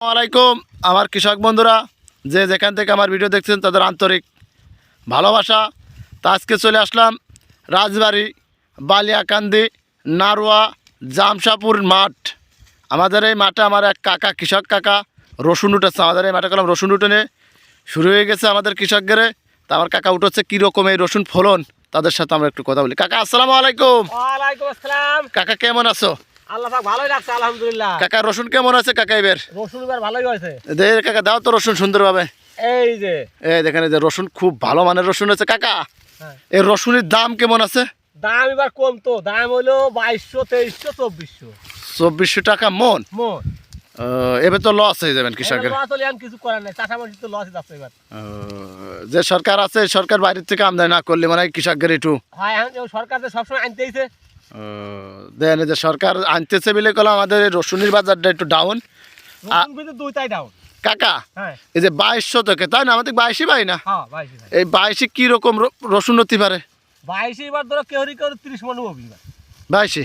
আলাইকুম আমার কৃষক বন্ধুরা যে যেখান থেকে আমার ভিডিও দেখছেন তাদের আন্তরিক ভালোবাসা। তা আজকে চলে আসলাম রাজবাড়ি বালিয়াকান্দি নারোয়া জামশাপুর মাঠ। আমাদের এই মাঠে আমার এক কাকা কৃষক কাকা রসুন উঠেছে। আমাদের এই মাঠে কলাম রসুন উঠোনে শুরু হয়ে গেছে আমাদের কৃষকদের। তা আমার কাকা উঠেছে কীরকম এই রসুন ফলন? তাদের সাথে আমরা একটু কথা বলি। কাকা আসসালামু। আলাইকুম কাকা কেমন আছো? আল্লাহ পাক ভালোই রাখছে আলহামদুলিল্লাহ। কাকা রসুন কেমন আছে কাকা এবার? রসুন এবার ভালোই হয়েছে। দে কাকা দাও তো রসুন সুন্দরভাবে। এই যে। এই দেখেন এই যে রসুন খুব ভালো মানের রসুন আছে কাকা। হ্যাঁ। এই রসুনের দাম কেমন আছে? দাম এবার কম তো দাম হলো বাইশশো তেইশশো চব্বিশশো। চব্বিশশো টাকা মন? এবার তো লস হয়ে যাবেন কৃষকের। যে সরকার আছে সরকার বাইরের থেকে আমদানি না করলে মানে কৃষকের একটু হয় সরকার সবসময় আনতেইছে দেন যে সরকার আনতেছে বলে কলাম আমাদের রসুনের বাজারটা একটু ডাউন কাকা হ্যাঁ। এই যে বাইশশো থেকে তাই না? আমাদের বাইশই পাই না? হ্যাঁ বাইশি এই বাইশে কি রকম রসুন হতে পারে? বাইশি এবার ধরো কেউরি কেউ তিরিশ মন হবি এবার। বাইশে?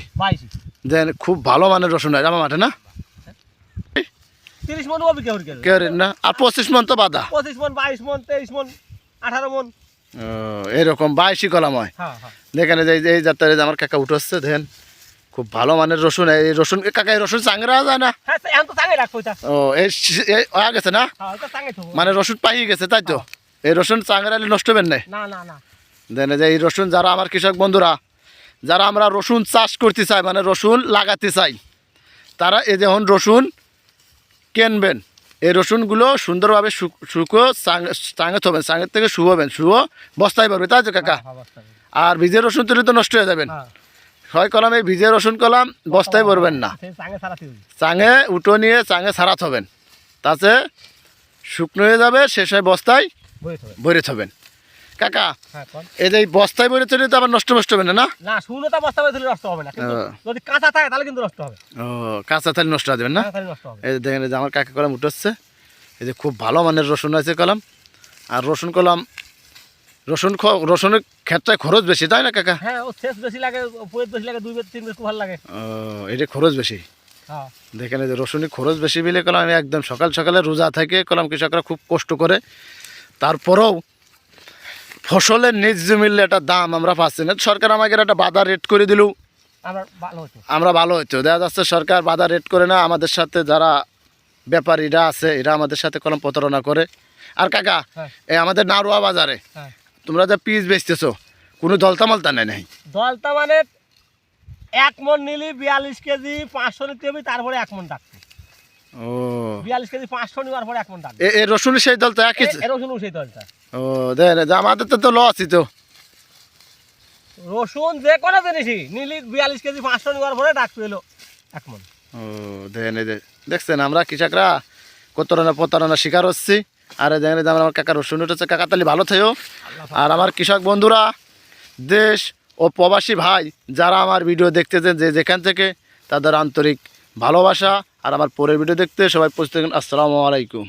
দেন খুব ভালো মানের রসুন হয় আমার মাঠে না? তিরিশ মন হবি কেউ কেউ না আর পঁচিশ মন তো বাধা। পঁচিশ মন বাইশ মন তেইশ মন আঠারো মন। এরকম বাইশি কলাম হয়। হ্যাঁ দেখেন এই যে এই যাত্রায় আমার কাকা উঠছে দেখেন খুব ভালো মানের রসুন। এই রসুন কাকা এই রসুন চাংরা যায় না। হ্যাঁ ও এই গেছে না? মানে রসুন পাই গেছে তাই তো? এই রসুন চাংরালে নষ্ট হবেন না দেন যে এই রসুন যারা আমার কৃষক বন্ধুরা যারা আমরা রসুন চাষ করতে চাই মানে রসুন লাগাতে চাই তারা এই যখন রসুন কিনবেন। এই রসুনগুলো সুন্দরভাবে শুকো চাঙে থবেন চাঙের থেকে শুভবেন শুভ বস্তায় পারবে তাই তো কাকা? হ্যাঁ, নেই। আর ভিজে রসুন তুলে তো নষ্ট হয়ে যাবেন। হ্যাঁ। ছয় কলাম এই ভিজে রসুন কলাম বস্তায় ভরবেন না। চাঙে উঠো উটো নিয়ে চাঙে ছাড়াত হবেন। তাতে শুকনো হয়ে যাবে শেষ হয় বস্তায় ভরে থবেন। কাকা হ্যাঁ এই যে বস্তায় ভরে থলে তো আবার নষ্ট নষ্ট হবে না না? শূন্যতা বস্তা তুলে নষ্ট হবে না কিন্তু। যদি কাঁচা থাকে তাহলে কিন্তু নষ্ট হবে। ও কাঁচা তাহলে নষ্ট হয়ে যাবেন না এই দেখেন যে আমার কাকা কলাম উঠেছে এই যে খুব ভালো মানের রসুন আছে কলম। আর রসুন কলম রসুন রসুনের ক্ষেত্রে খরচ বেশি তাই না কাকা? হ্যাঁ ও শেষ বেশি লাগে পুয়ের বেশি লাগে দুই বেশ তিন বেশ ভালো লাগে। ও এটা খরচ বেশি। হ্যাঁ। দেখেন যে রসুনের খরচ বেশি বিলে কলাম আমি একদম সকাল সকালে রোজা থাকে কলাম কৃষকরা খুব কষ্ট করে। তারপরেও ফসলের ন্যায্য মূল্যে একটা দাম আমরা পাচ্ছি না। সরকার আমাকে একটা বাধা রেট করে দিল। ভালো আমরা ভালো হইতো। দেখা যাচ্ছে সরকার বাধা রেট করে না আমাদের সাথে যারা ব্যাপারীরা আছে এরা আমাদের সাথে কলম প্রতারণা করে। আর কাকা হ্যাঁ। এই আমাদের নারোয়া বাজারে হ্যাঁ। তোমরা যে পিস বেচতেছো কোনো দলতা মালতা নেই নাই? দলটা মানে এক মন নিলি বিয়াল্লিশ কেজি পাঁচশো নিতে হবে তারপরে এক মন ডাকবে ও। বিয়াল্লিশ কেজি পাঁচশো নেওয়ার পরে এক মন এ রসুনের সেই দলতা একই রসুন সেই দলটা। ও আমাদের তো তো লসই তো। রসুন যে কোনো জিনিসই নিলি বিয়াল্লিশ কেজি পাঁচশো নেওয়ার পরে ডাকতে এলো এক মন। ও দেখেন দেখছেন আমরা কৃষকরা কত রানা প্রতারণা শিকার হচ্ছি। আর দেখেন আমরা আমার কাকা রসুন উঠেছে। কাকা তালি ভালো থেও আর আমার কৃষক বন্ধুরা দেশ ও প্রবাসী ভাই যারা আমার ভিডিও দেখতেছেন যে যেখান থেকে তাদের আন্তরিক ভালোবাসা। আর আমার পরের ভিডিও দেখতে সবাই পৌঁছতে আসসালামু আলাইকুম।